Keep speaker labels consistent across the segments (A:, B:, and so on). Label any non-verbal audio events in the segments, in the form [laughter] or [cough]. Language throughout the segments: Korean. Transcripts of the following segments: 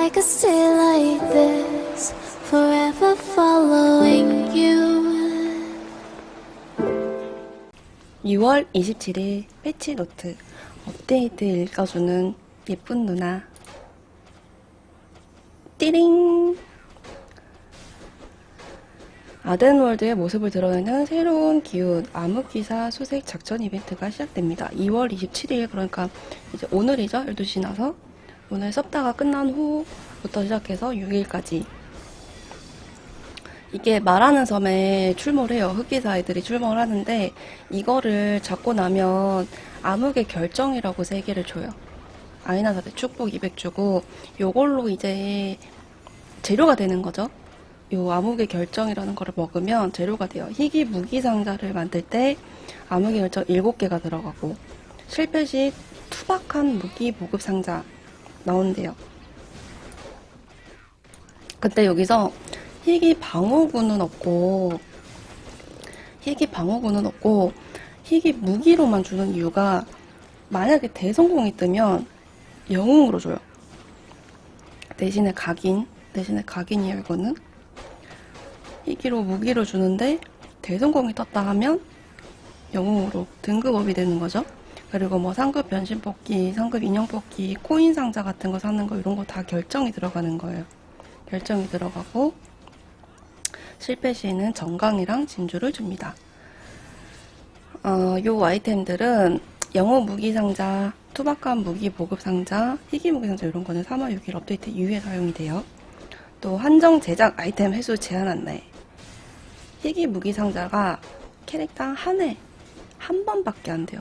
A: I could stay like this, forever following you.
B: 6월 27일 패치 노트 업데이트 읽어주는 예쁜 누나 띠링 아덴월드의 모습을 드러내는 새로운 기운 암흑기사 수색 작전 이벤트가 시작됩니다. 2월 27일 그러니까 이제 오늘이죠. 12시 나서 오늘 섭다가 끝난 후부터 시작해서 6일까지 이게 말하는 섬에 출몰을 해요. 흑기사 애들이 출몰을 하는데 이거를 잡고 나면 암흑의 결정이라고 세 개를 줘요. 아이나사대 축복 200 주고 요걸로 이제 재료가 되는 거죠. 요 암흑의 결정이라는 거를 먹으면 재료가 돼요. 희귀 무기 상자를 만들 때 암흑의 결정 7개가 들어가고 실패 시 투박한 무기 보급 상자 나온대요. 근데 여기서 희귀 방어구는 없고 희귀 방어구는 없고 희귀 무기로만 주는 이유가 만약에 대성공이 뜨면 영웅으로 줘요. 대신에 각인 대신에 각인이에요 이거는 희귀로 무기로 주는데 대성공이 떴다 하면 영웅으로 등급업이 되는 거죠. 그리고 뭐 상급 변신 뽑기, 상급 인형 뽑기, 코인 상자 같은 거 사는 거 이런 거 다 결정이 들어가는 거예요. 결정이 들어가고 실패 시에는 정강이랑 진주를 줍니다. 어, 요 아이템들은 영어 무기 상자, 투박한 무기 보급 상자, 희귀 무기 상자 이런 거는 3월 6일 업데이트 이후에 사용이 돼요. 또 한정 제작 아이템 횟수 제한 안내. 희귀 무기 상자가 캐릭터 한 해, 한 번밖에 안 돼요.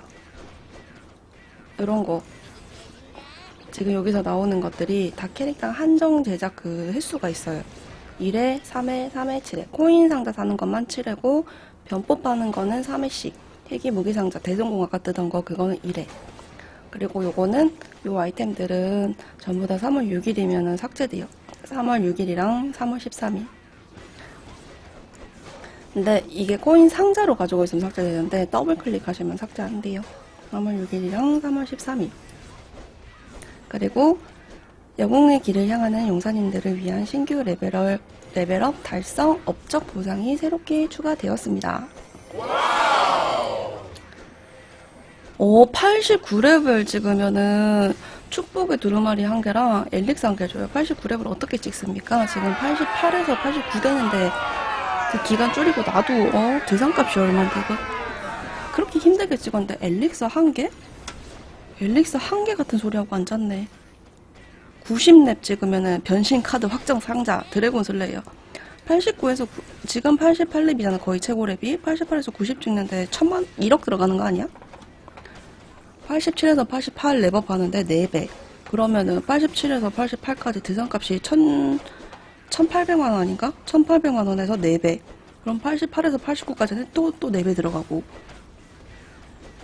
B: 이런 거. 지금 여기서 나오는 것들이 다 캐릭터 한정 제작 그 횟수가 있어요. 1회, 3회, 3회, 7회. 코인 상자 사는 것만 7회고, 변법 하는 거는 3회씩. 희귀 무기 상자, 대성공 아까 뜨던 거, 그거는 1회. 그리고 요거는, 요 아이템들은 전부 다 3월 6일이면 삭제돼요. 3월 6일이랑 3월 13일. 근데 이게 코인 상자로 가지고 있으면 삭제되는데, 더블 클릭하시면 삭제 안 돼요. 3월 6일이랑 3월 13일. 그리고 영웅의 길을 향하는 용사님들을 위한 신규 레벨업, 레벨업 달성 업적 보상이 새롭게 추가되었습니다. 오, 89레벨 찍으면은 축복의 두루마리 한 개랑 엘릭스 한 개 줘요. 89레벨 어떻게 찍습니까? 지금 88에서 89 되는데 그 기간 줄이고 나도 어 대상값이 얼마인데 이거 그렇게 힘들게 찍었는데 엘릭스 한 개? 엘릭스 한개 같은 소리하고 앉았네. 90렙 찍으면은 변신 카드 확정 상자 드래곤 슬레이어 89에서 지금 88렙이잖아 거의 최고 렙이 88에서 90 찍는데 천만 1억 들어가는 거 아니야? 87에서 88 랩업 하는데 4배 그러면은 87에서 88까지 드상값이 1000 1800만 원 아닌가? 1800만 원에서 4배 그럼 88에서 89까지는 또 또 4배 들어가고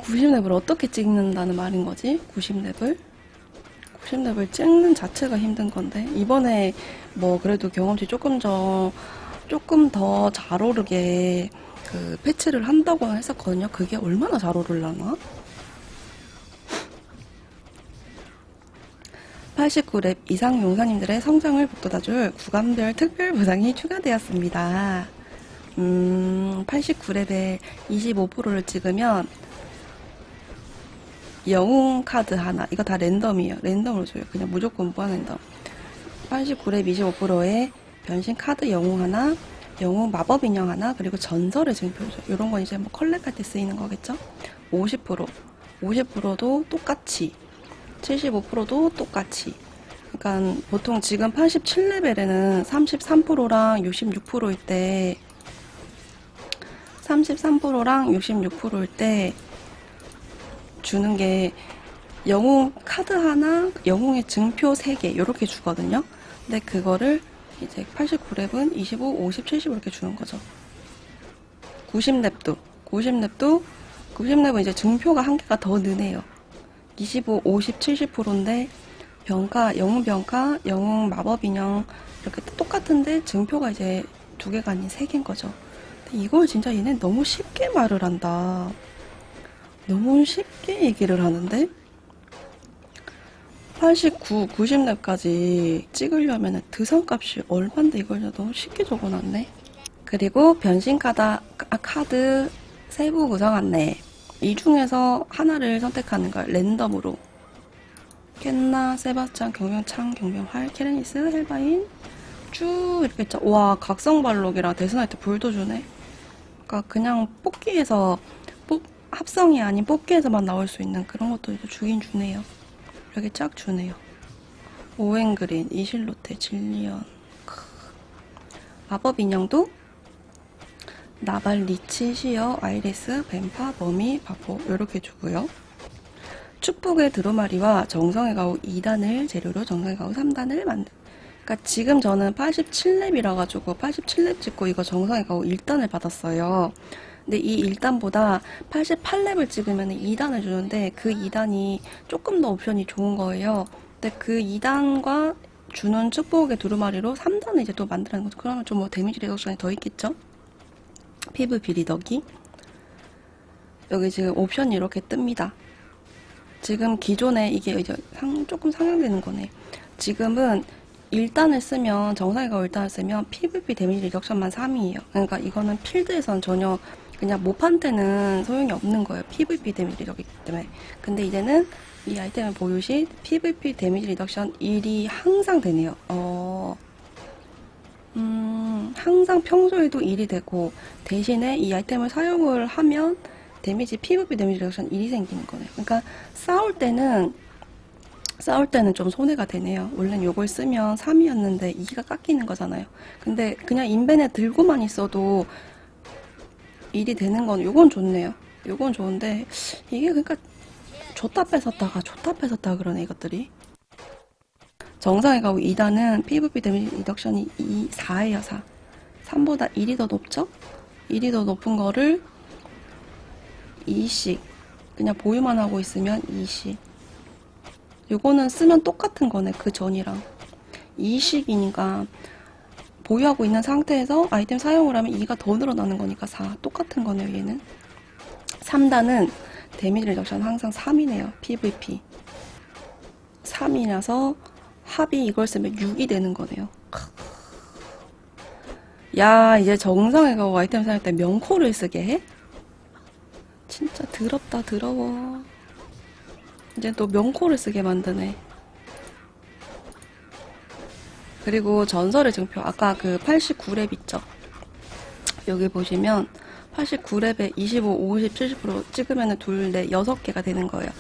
B: 90렙을 어떻게 찍는다는 말인 거지? 90렙을 90렙을 찍는 자체가 힘든 건데 이번에 뭐 그래도 경험치 조금 더 조금 더 잘 오르게 그 패치를 한다고 했었거든요. 그게 얼마나 잘 오르려나? 89렙 이상 용사님들의 성장을 북돋아줄 구간별 특별 보상이 추가되었습니다. 음, 89렙에 25%를 찍으면 영웅 카드 하나. 이거 다 랜덤이에요. 랜덤으로 줘요. 그냥 무조건 무한 랜덤. 89렙 25%에 변신 카드 영웅 하나, 영웅 마법 인형 하나, 그리고 전설의 증표죠. 이런 건 이제 뭐 컬렉할 때 쓰이는 거겠죠? 50%. 50%도 똑같이. 75%도 똑같이. 그러니까 보통 지금 87레벨에는 33%랑 66%일 때 33%랑 66%일 때 주는 게 영웅 카드 하나, 영웅의 증표 3개 이렇게 주거든요. 근데 그거를 이제 89렙은 25, 50, 70 이렇게 주는 거죠. 90렙도 90렙도 90렙은 이제 증표가 한 개가 더 느네요. 25, 50, 70%인데 병가, 영웅 병가, 영웅 마법 인형 이렇게 똑같은데 증표가 이제 두 개가 아닌 세 개인 거죠. 근데 이걸 진짜 얘네 너무 쉽게 말을 한다. 너무 쉽게 얘기를 하는데 89, 90렙까지 찍으려면 드선값이 얼만데 이걸 너무 쉽게 적어놨네. 그리고 변신 카드, 아, 카드 세부 구성 안내. 이 중에서 하나를 선택하는 걸 랜덤으로. 켄나, 세바스찬, 경병창, 경병활, 케레니스, 헬바인 쭉 이렇게 있죠. 와 각성발록이랑 데스나이트 불도 주네. 그러니까 그냥 뽑기에서 뽑, 합성이 아닌 뽑기에서만 나올 수 있는 그런 것도 이제 주긴 주네요. 이렇게 쫙 주네요. 오웬그린, 이실로테, 질리언, 크. 마법 인형도 나발, 리치, 시어, 아이리스, 뱀파, 버미, 바포 이렇게 주고요. 축복의 드로마리와 정성의 가오 2단을 재료로 정성의 가오 3단을 만든. 그러니까 지금 저는 87렙이라 가지고 87렙 찍고 이거 정성의 가오 1단을 받았어요. 근데 이 1단보다 88렙을 찍으면 2단을 주는데 그 2단이 조금 더 옵션이 좋은 거예요. 근데 그 2단과 주는 축복의 두루마리로 3단을 이제 또 만드는 거죠. 그러면 좀 뭐 데미지 리덕션이 더 있겠죠? PVP 리덕이. 여기 지금 옵션이 이렇게 뜹니다. 지금 기존에 이게 이제 상, 조금 상향되는 거네. 지금은 1단을 쓰면 정상이가 1단을 쓰면 PVP 데미지 리덕션만 3이에요. 그러니까 이거는 필드에선 전혀 그냥 모판 때는 소용이 없는 거예요. PVP 데미지 리덕이기 때문에. 근데 이제는 이 아이템을 보유 시 PVP 데미지 리덕션 1이 항상 되네요. 어, 음, 항상 평소에도 1이 되고 대신에 이 아이템을 사용을 하면 데미지 PVP 데미지 리덕션 1이 생기는 거네요. 그러니까 싸울 때는 싸울 때는 좀 손해가 되네요. 원래는 요걸 쓰면 3이었는데 2가 깎이는 거잖아요. 근데 그냥 인벤에 들고만 있어도 일이 되는 건 요건 좋네요. 요건 좋은데 이게 그러니까 줬다 뺏었다가 줬다 뺏었다 그러네 이것들이. 정상에 가고 2단은 PVP 데미지 리덕션이 2, 4예요 4. 3보다 1이 더 높죠? 1이 더 높은 거를 2씩 그냥 보유만 하고 있으면 2씩 요거는 쓰면 똑같은 거네 그 전이랑 2식이니까 보유하고 있는 상태에서 아이템 사용을 하면 2가 더 늘어나는 거니까 4 똑같은 거네요 얘는 3단은 데미지 리덕션 항상 3이네요 PVP 3이라서 합이 이걸 쓰면 6이 되는 거네요 야 이제 정상에 가고 아이템 사용할 때 명코를 쓰게 해? 진짜 더럽다 더러워 이제 또 명코를 쓰게 만드네. 그리고 전설의 증표. 아까 그 89렙 있죠? 여기 보시면 89렙에 25, 50, 70% 찍으면 둘, 넷, 6개가 되는 거예요.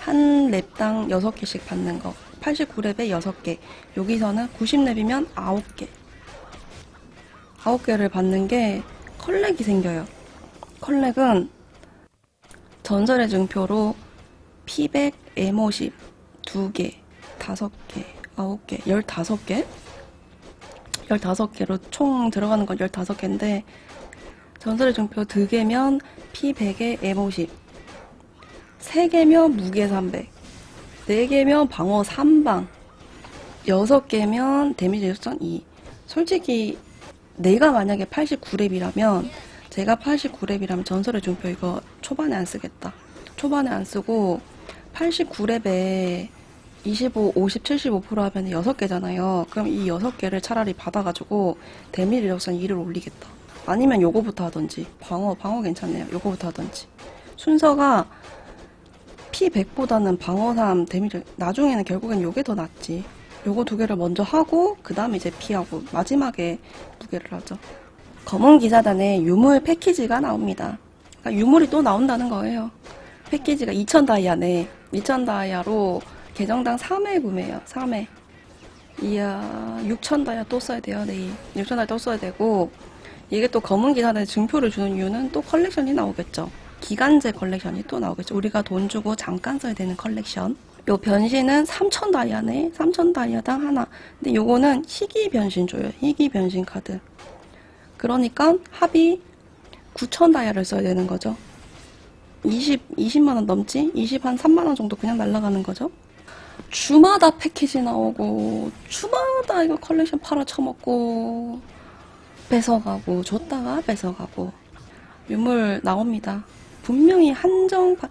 B: 한 랩당 6개씩 받는 거. 89렙에 6개. 여기서는 90렙이면 9개. 9개를 받는 게 컬렉이 생겨요. 컬렉은 전설의 증표로 피백, M50 2개, 5개, 9개, 15개? 15개로 총 들어가는 건 15개인데 전설의 증표 2개면 P100에 M50 3개면 무게 300 4개면 방어 3방. 6개면 데미지 리덕션 2 솔직히 내가 만약에 89렙이라면 제가 89렙이라면 전설의 증표 이거 초반에 안 쓰겠다. 초반에 안 쓰고 89렙에 25, 50, 75% 하면 6개잖아요. 그럼 이 6개를 차라리 받아가지고 데미지 리덕션 2를 올리겠다. 아니면 요거부터 하던지. 방어, 방어 괜찮네요. 요거부터 하던지. 순서가 P100보다는 방어 3, 데미지, 나중에는 결국엔 요게 더 낫지. 요거 두 개를 먼저 하고, 그 다음에 이제 P하고, 마지막에 두 개를 하죠. 검은 기사단에 유물 패키지가 나옵니다. 그러니까 유물이 또 나온다는 거예요. 패키지가 2,000 다이아네. 2,000 다이아로 계정당 3회 구매요. 3회. 이야, 6,000 다이아 또 써야 돼요, 내일. 6,000 다이아 또 써야 되고, 이게 또 검은 기사단에 증표를 주는 이유는 또 컬렉션이 나오겠죠. 기간제 컬렉션이 또 나오겠죠. 우리가 돈 주고 잠깐 써야 되는 컬렉션. 요 변신은 3,000 다이아네. 3,000 다이아당 하나. 근데 요거는 희귀 변신 줘요. 희귀 변신 카드. 그러니까 합이 9,000 다이아를 써야 되는 거죠. 20, 20만원 넘지? 20, 한 3만원 정도 그냥 날라가는 거죠? 주마다 패키지 나오고, 주마다 이거 컬렉션 팔아 처먹고, 뺏어가고, 줬다가 뺏어가고, 유물 나옵니다. 분명히 한정, 파-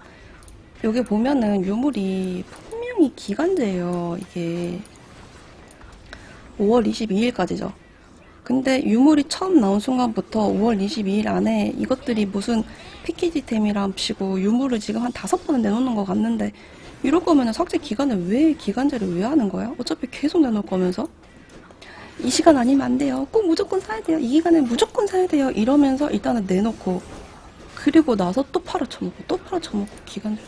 B: 여기 보면은 유물이 분명히 기간제예요, 이게. 5월 22일까지죠. 근데 유물이 처음 나온 순간부터 5월 22일 안에 이것들이 무슨 패키지템이랑 치고 유물을 지금 한 다섯 번은 내놓는 것 같는데 이럴 거면은 삭제 기간을 왜 기간제를 왜 하는 거야? 어차피 계속 내놓을 거면서 이 시간 아니면 안 돼요. 꼭 무조건 사야 돼요. 이 기간에 무조건 사야 돼요. 이러면서 일단은 내놓고 그리고 나서 또 팔아쳐먹고 또 팔아쳐먹고 기간제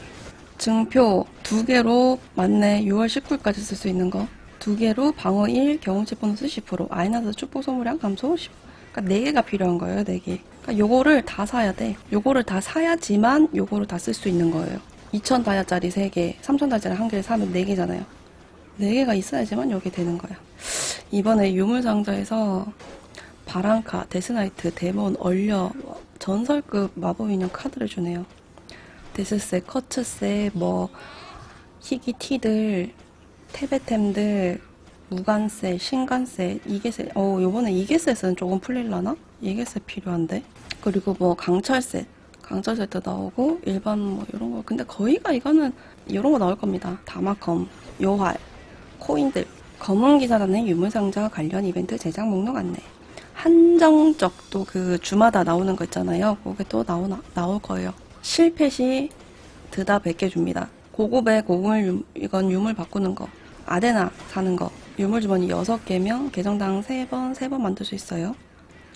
B: 증표 두 개로 맞네 6월 19일까지 쓸 수 있는 거 두 개로 방어 1 경험치 보너스 10% 아이나드 축복 선물량 감소 10 그러니까 네 개가 필요한 거예요 네 개. 그러니까 요거를 다 사야 돼. 요거를 다 사야지만 요거를 다 쓸 수 있는 거예요. 2천 다이아짜리 3개, 3천 다이아짜리 한 개를 사면 4개잖아요. 4개가 있어야지만 요게 되는 거야. 이번에 유물상자에서 바랑카, 데스나이트, 데몬, 얼려, 전설급 마법 인형 카드를 주네요. 데스세, 커츠세, 뭐 희귀 티들, 테베템들, 무관세, 신관세, 이게세, 어, 요번에 이게세는 조금 풀릴라나? 이게세 필요한데. 그리고 뭐 강철세, 강철세도 나오고, 일반 뭐 이런 거. 근데 거의가 이거는 이런 거 나올 겁니다. 다마컴, 요활, 코인들, 검은 기사단의 유물상자 관련 이벤트 제작 목록 안내. 한정적도 그 주마다 나오는 거 있잖아요. 그게 또 나오나, 나올 거예요. 실패 시 드다 100개 줍니다. 고급의 고금을 유- 이건 유물 바꾸는 거. 아데나 사는 거. 유물 주머니 6개면 계정당 3번, 3번 만들 수 있어요.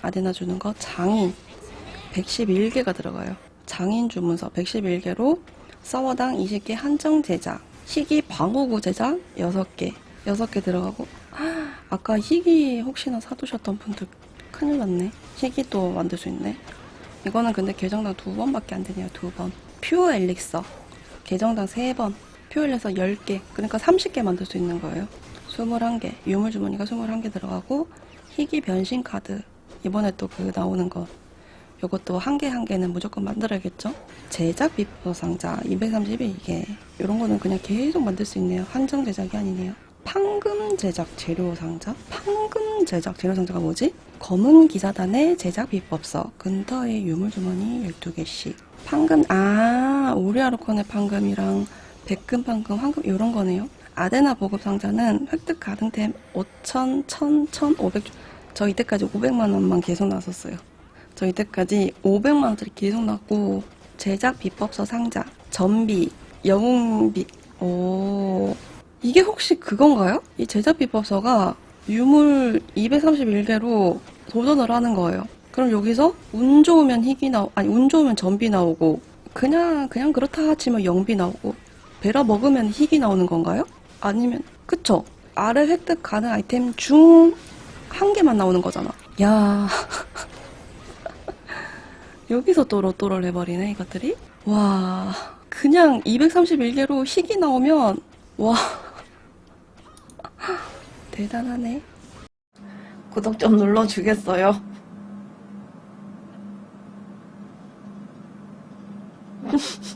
B: 아데나 주는 거. 장인 111개가 들어가요. 장인 주문서 111개로 서버당 20개 한정 제작. 희귀 방어구 제작 6개. 6개 들어가고. 아까 희귀 혹시나 사두셨던 분들 큰일 났네. 희귀도 만들 수 있네. 이거는 근데 계정당 두 번밖에 안 되네요. 두 번. 퓨어 엘릭서. 계정당 세 번. 퓨어 엘릭서 10개. 그러니까 30개 만들 수 있는 거예요. 21개. 유물 주머니가 21개 들어가고 희귀 변신 카드. 이번에 또 그 나오는 거. 요것도 한 개 한 개는 무조건 만들어야겠죠? 제작 비법 상자 232개. 이런 거는 그냥 계속 만들 수 있네요. 한정 제작이 아니네요. 판금 제작 재료 상자? 판금 제작 재료 상자가 뭐지? 검은 기사단의 제작 비법서. 근터의 유물 주머니 12개씩. 판금, 아, 오리아르콘의 판금이랑 백금 판금, 황금, 이런 거네요. 아데나 보급 상자는 획득 가능템 5천, 1000, 1500. 저 이때까지 500만 원만 계속 나왔었어요. 저 이때까지 500만 원짜리 계속 나왔고 제작 비법서 상자, 전비, 영웅비, 오 이게 혹시 그건가요? 이 제작 비법서가 유물 231개로 도전을 하는 거예요. 그럼 여기서 운 좋으면 희귀 나오, 아니 운 좋으면 전비 나오고 그냥 그냥 그렇다 치면 영비 나오고 베라 먹으면 희귀 나오는 건가요? 아니면 그쵸? 아래 획득 가능 아이템 중 한 개만 나오는 거잖아. 야 [laughs] 여기서 또로또를 해버리네 이것들이? 와 그냥 231개로 희귀 나오면 와. [laughs] 대단하네. 구독 좀 눌러주겠어요? [laughs]